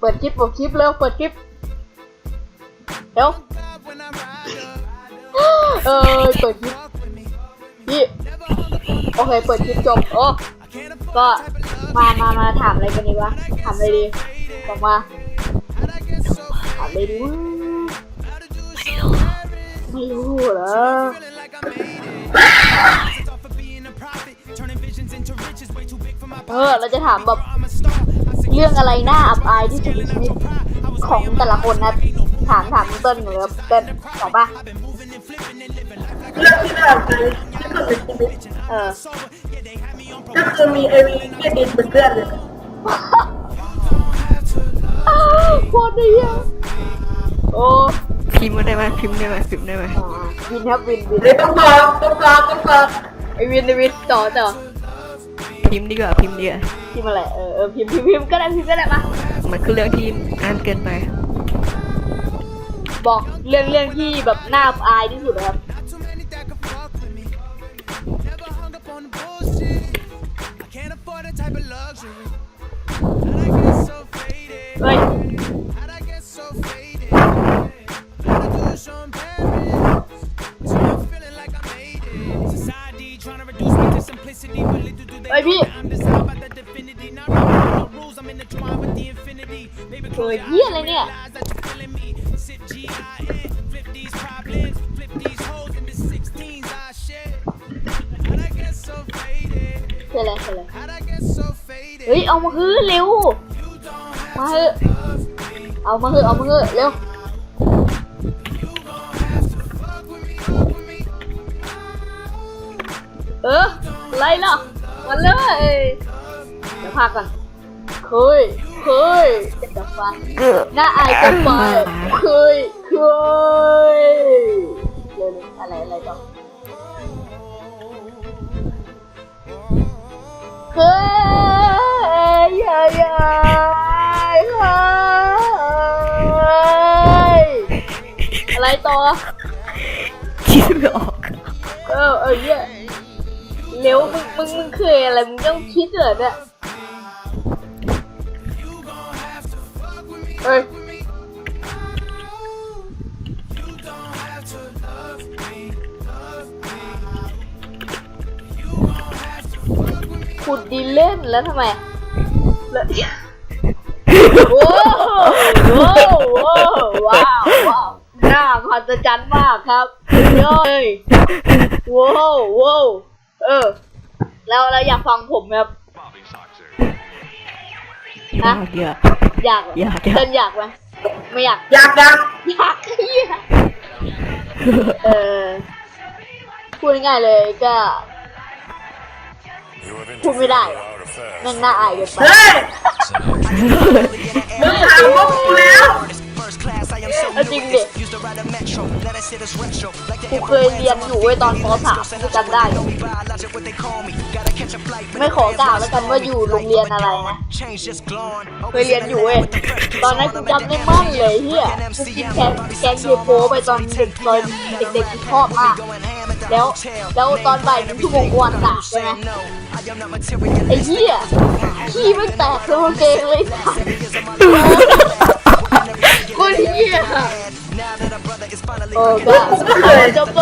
เปิดคลิปเปิดคลิปเร็วเปิดคลิปเร็วเออเปิดคลิปพี่โอเคเปิดคลิปจบโอ้ก็มามามาถามอะไรกันดีวะถามอะไรดีบอกมาถามอะไรดีวะไม่รู้เหรอเออเราจะถามแบบ รื่องอะไรน่าอับอายที่สุดในชีวิตของแต่ละคนนะถามถามเติ้ลหน่อยครับเติ้ลตอบป่ะเรื่องที่น่าอับอายที่สุดในชีวิตเออก็คือมีไอวีเกียดินเป็นเพื่อนเลยอ้าวโคตรดีอะโอ้พิมพ์ได้ไหมพิมพ์ได้ไหมพิมพ์ได้ไหมอ่าวินครับวินวินเลยต้องบอกต้องบอกต้องบอกไอวินไอวินต่อต่อพิมพ์ดีกว่าพิมพ์ดีกว่า พิมพ์อะไรเออเออพิมพ์พิมพ์พิมพ์ก็ได้พิมพ์ก็ได้มามันคือเรื่องที่นานเกินไป บอกเรื่องเรื่องที่แบบน่าอับอายที่สุดนะครับ Can't afford that type of luxury. How'd I get so faded? เฮ้ย ยเยี่ยอะไรเนี่ยเจอแล้วเจอแล้วเฮ้ย เอามาฮือเร็ว มาฮือเอามาฮือเอามาฮือเร็วเออไล่ะมาเลยเดี๋ยวพักก่อน เคยเคยจะฟังหน้าอายจะไปเคยเคยเร็วๆอะไรอะไรต่อเคยยายายเฮ้ยอะไรต่อคิดไม่ออกเออเออเหี้ยเร็วมึงมึงมึงเคยอะไรมึงต้องคิดเหรอเนี่ย เอ้ยขุดดินเล่นแล้วทำไมแล้วโอ้โหโอ้โหว้าวว้าวน่ามหัศจรรย์มากครับเฮ้ยว้าวว้าวเออ แล้วเราอยากฟังผมไหมครับอ ยากเยอะอยากเหรอยากอยากเต้นอยากไหมไม่อยาก อยากดังอยากเฮียเออพูดง่ายๆเลยก็พูดไม่ได้อะแม่งน่าอายเกินไปเฮ้ยมึงถามพวกกูแล้วเอา จริงเดิกูเคยเรียนอยู่เว้ยตอนป .3 กูจำได้ ไม่ขอกล่าวแล้วกันว่าอยู่โรงเรียนอะไรนะเคยเรียนอยู่เว้ยตอนนั้นกูจำได้มั่นเลยเฮียกูกินแกงแกงเยโปไปตอนเด็กตอนเด็กๆกูชอบมากแล้วแล้วตอนบ่ายหนึ่งชั่วโมงกวนตากใช่ไหมไอ้เหี้ยขี้ไม่แตกเลยเกงเลย สัสโ